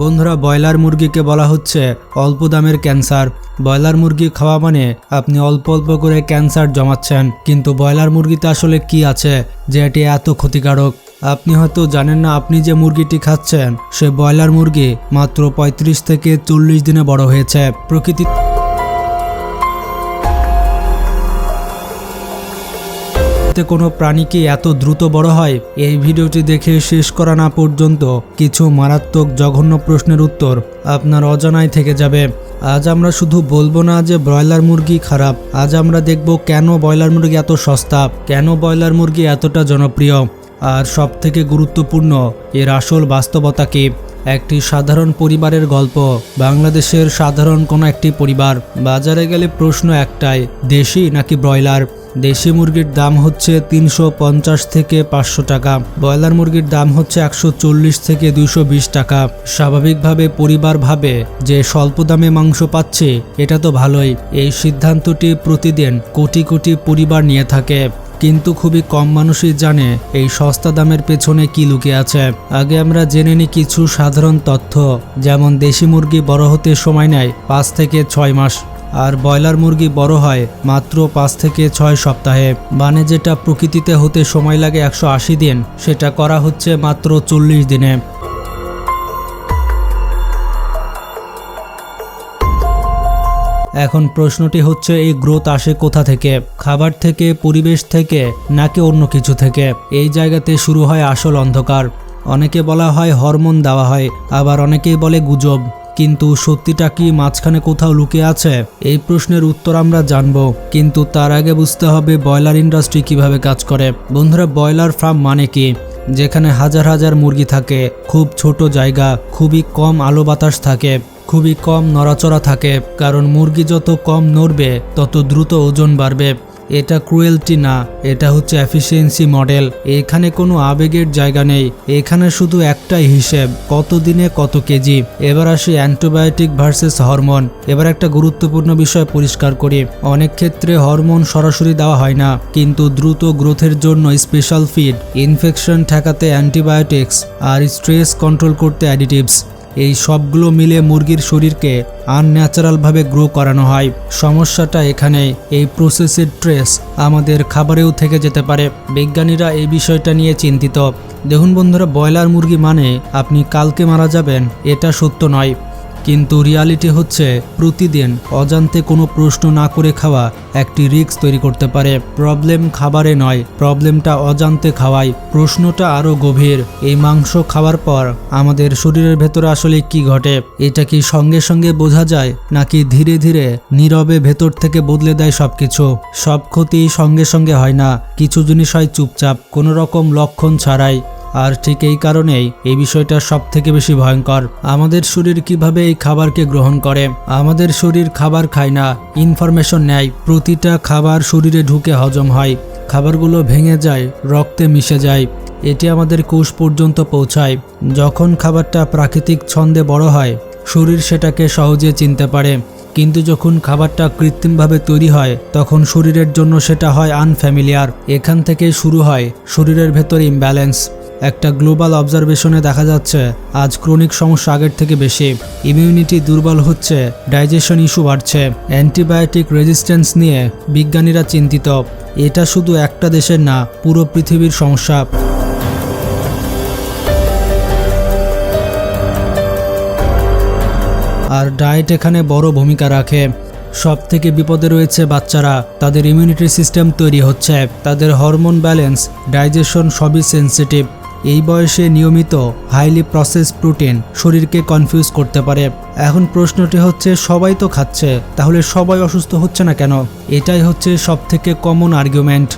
বন্ধুরা, ব্রয়লার মুরগিকে বলা হচ্ছে অল্প দামের ক্যান্সার। ব্রয়লার মুরগি খাওয়া মানে আপনি অল্প অল্প করে ক্যান্সার জমাচ্ছেন। কিন্তু ব্রয়লার মুরগিতে আসলে কি আছে যে এটি এত ক্ষতিকারক? আপনি হয়তো জানেন না, আপনি যে মুরগিটি খাচ্ছেন, সে ব্রয়লার মুরগি মাত্র ৩৫ থেকে চল্লিশ দিনে বড় হয়েছে। প্রকৃতি এতে কোনো প্রাণী কি এত দ্রুত বড় হয়, এই ভিডিওটি দেখে শেষ করা না পর্যন্ত কিছু মারাত্মক জঘন্য প্রশ্নের উত্তর আপনার অজানায় থেকে যাবে। আজ আমরা শুধু বলব না যে ব্রয়লার মুরগি খারাপ, আজ আমরা দেখব কেন ব্রয়লার মুরগি এত সস্তা, কেন ব্রয়লার মুরগি এতটা জনপ্রিয়, আর সবথেকে গুরুত্বপূর্ণ এর আসল বাস্তবতা কি? একটি সাধারণ পরিবারের গল্প, বাংলাদেশের সাধারণ কোনো একটি পরিবার, বাজারে গেলে প্রশ্ন একটাই, দেশি নাকি ব্রয়লার? দেশি মুরগির দাম হচ্ছে তিনশো পঞ্চাশ থেকে পাঁচশো টাকা, ব্রয়লার মুরগির দাম হচ্ছে একশো চল্লিশ থেকে বিশ টাকা। স্বাভাবিকভাবে পরিবার ভাবে যে স্বল্প দামে মাংস পাচ্ছে, এটা তো ভালোই। এই সিদ্ধান্তটি প্রতিদিন কোটি কোটি পরিবার নিয়ে থাকে। কিন্তু খুবই কম মানুষই জানে এই সস্তা দামের পেছনে কি লুকিয়ে আছে। আগে আমরা জেনে নিই কিছু সাধারণ তথ্য, যেমন দেশি মুরগি বড় হতে সময় নেয় পাঁচ থেকে ছয় মাস। আর ব্রয়লার মুরগি বড় হয় মাত্র পাঁচ থেকে ছয় সপ্তাহে। মানে যেটা প্রকৃতিতে হতে সময় লাগে একশো আশি দিন, সেটা করা হচ্ছে মাত্র চল্লিশ দিনে। এখন প্রশ্নটি হচ্ছে, এই গ্রোথ আসে কোথা থেকে? খাবার থেকে, পরিবেশ থেকে, নাকি অন্য কিছু থেকে? এই জায়গাতে শুরু হয় আসল অন্ধকার। অনেকে বলা হয় হরমোন দেওয়া হয়, আবার অনেকেই বলে গুজব। কিন্তু সত্যিটা কি মাঝখানে কোথাও লুকিয়ে আছে? এই প্রশ্নের উত্তর আমরা জানব। কিন্তু তার আগে বুঝতে হবে ব্রয়লার ইন্ডাস্ট্রি কীভাবে কাজ করে। বন্ধুরা, ব্রয়লার ফার্ম মানে কি? যেখানে হাজার হাজার মুরগি থাকে, খুব ছোট জায়গা, খুবই কম আলো বাতাস থাকে, খুবই কম নড়াচড়া থাকে। কারণ মুরগি যত কম নড়বে, তত দ্রুত ওজন বাড়বে। এটা ক্রুয়েলটি না, এটা হচ্ছে এফিসিয়েন্সি মডেল এখানে কোনো আবেগের জায়গা নেই, এখানে শুধু একটাই হিসেব, কত দিনে কত কেজি। এবার আসি অ্যান্টিবায়োটিক ভার্সেস হরমোন এবার একটা গুরুত্বপূর্ণ বিষয় পরিষ্কার করি। অনেক ক্ষেত্রে হরমোন সরাসরি দেওয়া হয় না, কিন্তু দ্রুত গ্রোথের জন্য স্পেশাল ফিড ইনফেকশন ঠেকাতে অ্যান্টিবায়োটিক্স আর স্ট্রেস কন্ট্রোল করতে অ্যাডিটিভস এই সবগুলো মিলে মুরগির শরীরকে আনন্যাচারালভাবে গ্রো করানো হয়। সমস্যাটা এখানে এই প্রসেসের ট্রেস আমাদের খাবারেও থেকে যেতে পারে। বিজ্ঞানীরা এই বিষয়টা নিয়ে চিন্তিত। দেখুন বন্ধুরা, ব্রয়লার মুরগি মানে আপনি কালকে মারা যাবেন, এটা সত্য নয়। কিন্তু রিয়ালিটি হচ্ছে, প্রতিদিন অজান্তে কোনো প্রশ্ন না করে খাওয়া একটি রিস্ক তৈরি করতে পারে। প্রবলেম খাবারে নয়, প্রবলেমটা অজান্তে খাওয়াই। প্রশ্নটা আরও গভীর, এই মাংস খাওয়ার পর আমাদের শরীরের ভেতরে আসলে কি ঘটে? এটা কি সঙ্গে সঙ্গে বোঝা যায়, নাকি ধীরে ধীরে নীরবে ভেতর থেকে বদলে দেয় সব কিছু সব ক্ষতি সঙ্গে সঙ্গে হয় না, কিছু জিনিস হয় চুপচাপ, কোনো রকম লক্ষণ ছাড়াই। আর ঠিক এই কারণেই এই বিষয়টা সব থেকে বেশি ভয়ঙ্কর। আমাদের শরীর কীভাবে এই খাবারকে গ্রহণ করে? আমাদের শরীর খাবার খায় না, ইনফরমেশন নেয়, প্রতিটা খাবার শরীরে ঢুকে হজম হয়, খাবারগুলো ভেঙে যায়, রক্তে মিশে যায়, এটি আমাদের কোষ পর্যন্ত পৌঁছায়। যখন খাবারটা প্রাকৃতিক ছন্দে বড় হয়, শরীর সেটাকে সহজে চিনতে পারে। কিন্তু যখন খাবারটা কৃত্রিমভাবে তৈরি হয়, তখন শরীরের জন্য সেটা হয় আনফ্যামিলিয়ার। এখান থেকেই শুরু হয় শরীরের ভেতর ইমব্যালেন্স। একটা গ্লোবাল অবজারভেশনে দেখা যাচ্ছে, আজ ক্রনিক সমস্যা আগের থেকে বেশি। ইমিউনিটি দুর্বল হচ্ছে, ডাইজেশন ইস্যু বাড়ছে। অ্যান্টিবায়োটিক রেজিস্ট্যান্স নিয়ে বিজ্ঞানীরা চিন্তিত। এটা শুধু একটা দেশের না, পুরো পৃথিবীর সমস্যা। আর ডায়েট এখানে বড় ভূমিকা রাখে। সব থেকে বিপদে রয়েছে বাচ্চারা। তাদের ইমিউনিটি সিস্টেম তৈরি হচ্ছে। তাদের হরমোন ব্যালেন্স ডাইজেশন সবই সেন্সিটিভ এই বয়সে নিয়মিত হাইলি প্রসেস প্রোটিন শরীরকে কনফিউজ করতে পারে। এখন প্রশ্নটি হচ্ছে, সবাই তো খাচ্ছে, তাহলে সবাই অসুস্থ হচ্ছে না কেন? এটাই হচ্ছে সব থেকে কমন আর্গুমেন্ট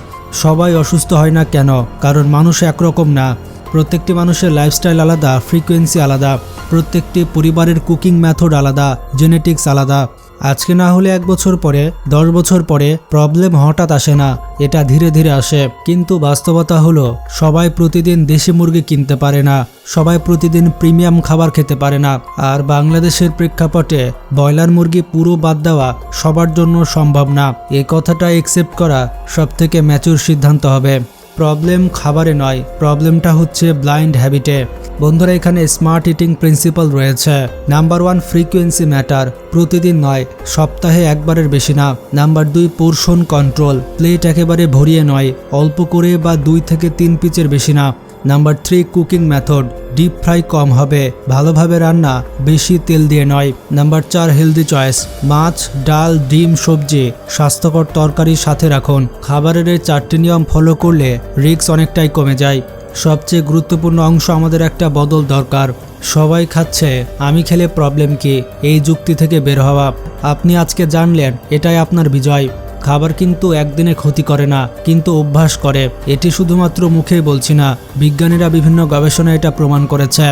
সবাই অসুস্থ হয় না কেন? কারণ মানুষ একরকম না। প্রত্যেকটি মানুষের লাইফস্টাইল আলাদা ফ্রিকোয়েন্সি আলাদা, প্রত্যেকটি পরিবারের কুকিং মেথড আলাদা জেনেটিক্স আলাদা। আজকে না হলে এক বছর পরে, দশ বছর পরে প্রবলেম হঠাৎ আসে না, এটা ধীরে ধীরে আসে। কিন্তু বাস্তবতা হলো, সবাই প্রতিদিন দেশি মুরগি কিনতে পারে না, সবাই প্রতিদিন প্রিমিয়াম খাবার খেতে পারে না। আর বাংলাদেশের প্রেক্ষাপটে ব্রয়লার মুরগি পুরো বাদ দেওয়া সবার জন্য সম্ভব না। এ কথাটা একসেপ্ট করা সব থেকে ম্যাচুর সিদ্ধান্ত হবে। প্রবলেম খাবারে নয়, প্রবলেমটা হচ্ছে ব্লাইন্ড হ্যাবিটে। বন্ধুরা, এখানে স্মার্ট ইটিং প্রিন্সিপাল রয়েছে। নাম্বার ওয়ান ফ্রিকুয়েন্সি ম্যাটার, প্রতিদিন নয়, সপ্তাহে একবারের বেশি না। নাম্বার দুই, পোর্শন কন্ট্রোল, প্লেট একেবারে ভরিয়ে নয়, অল্প করে বা দুই থেকে তিন পিচের বেশি না। Number three cooking method, deep fry কম হবে, ভালোভাবে রান্না, বেশি তেল দিয়ে নয়। নাম্বার চার হেলদি চয়েস, মাছ, ডাল, ডিম, সবজি, স্বাস্থ্যকর তরকারি সাথে রাখুন। খাবারের এই চারটি নিয়ম ফলো করলে রিস্ক অনেকটাই কমে যায়। সবচেয়ে গুরুত্বপূর্ণ অংশ আমাদের একটা বদল দরকার। সবাই খাচ্ছে, আমি খেলে প্রবলেম কি? এই যুক্তি থেকে বের হওয়া। আপনি আজকে জানলেন, এটাই আপনার বিজয়। খাবার কিন্তু একদিনে ক্ষতি করে না, কিন্তু অভ্যাস করে। এটি শুধুমাত্র মুখেই বলছি না, বিজ্ঞানীরা বিভিন্ন গবেষণায় এটা প্রমাণ করেছে।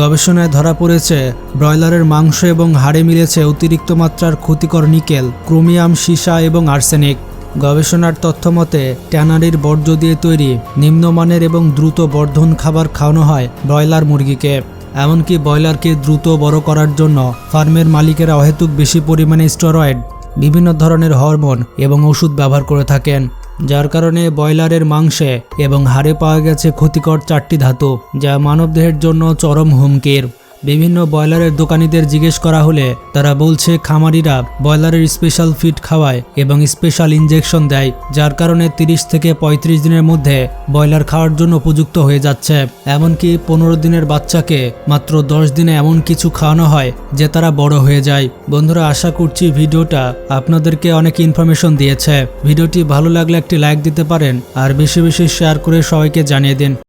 গবেষণায় ধরা পড়েছে, ব্রয়লারের মাংস এবং হাড়ে মিলেছে অতিরিক্ত মাত্রার ক্ষতিকর নিকেল, ক্রোমিয়াম, সীসা এবং আর্সেনিক। গবেষণার তথ্য মতে, ট্যানারির বর্জ্য দিয়ে তৈরি, নিম্নমানের এবং দ্রুত বর্ধন খাবার খাওয়ানো হয় ব্রয়লার মুরগিকে। এমনকি ব্রয়লারকে দ্রুত বড় করার জন্য ফার্মের মালিকেরা অহেতুক বেশি পরিমাণে স্টেরয়েড বিভিন্ন ধরনের হরমোন এবং ওষুধ ব্যবহার করে থাকেন, যার কারণে ব্রয়লারের মাংসে এবং হাড়ে পাওয়া গেছে ক্ষতিকর চারটি ধাতু, যা মানবদেহের জন্য চরম হুমকির। বিভিন্ন ব্রয়লারের দোকানিদের জিজ্ঞেস করা হলে তারা বলছে, খামারিরা ব্রয়লারের স্পেশাল ফিড খাওয়ায় এবং স্পেশাল ইনজেকশন দেয়, যার কারণে তিরিশ থেকে ৩৫ দিনের মধ্যে ব্রয়লার খাওয়ার জন্য উপযুক্ত হয়ে যাচ্ছে। এমনকি পনেরো দিনের বাচ্চাকে মাত্র দশ দিনে এমন কিছু খাওয়ানো হয় যে তারা বড় হয়ে যায়। বন্ধুরা, আশা করছি ভিডিওটা আপনাদেরকে অনেক ইনফরমেশন দিয়েছে। ভিডিওটি ভালো লাগলে একটি লাইক দিতে পারেন আর বেশি বেশি শেয়ার করে সবাইকে জানিয়ে দিন।